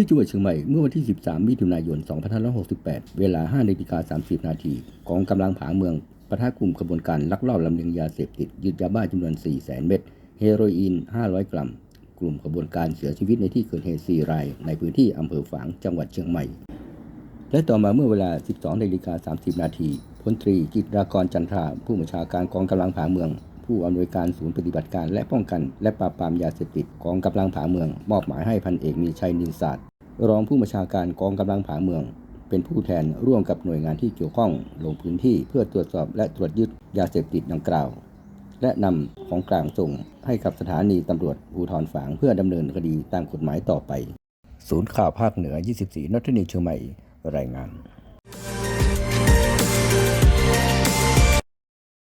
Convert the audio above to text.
ที่จังหวัดเชียงใหม่เมื่อวันที่ 13 มิถุนายน 2568 เวลา5นาฬิกา30 นาทีกองกำลังผาเมืองปะทะกลุ่มขบวนการลักลอบลำเลียงยาเสพติดยึดยาบ้าจำนวน 400,000 เม็ดเฮโรอีน 500 กรัม กลุ่มขบวนการเสียชีวิตในที่เกิดเหตุ 4 ราย ในพื้นที่อำเภอฝางจังหวัดเชียงใหม่ และต่อมาเมื่อเวลา 12นาฬิกา30 นาทีพลตรีจิตรากรจันทราผู้บัญชาการกองกำลังผาเมืองผู้อำนวยการศูนย์ปฏิบัติการและป้องกัน และปราบปรามยาเสพติดกองกำลังผาเมือง มอบหมายให้พันเอกมีชัยนินศาสตร์ รองผู้บัญชาการกองกำลังผาเมือง เป็นผู้แทนร่วมกับหน่วยงานที่เกี่ยวข้องลงพื้นที่เพื่อตรวจสอบและตรวจยึดยาเสพติดดังกล่าว และนำของกลางส่งให้กับสถานีตำรวจภูธรฝางเพื่อดำเนินคดีตามกฎหมายต่อไป ศูนย์ข่าวภาคเหนือ 24นทนีเชียงใหม่รายงาน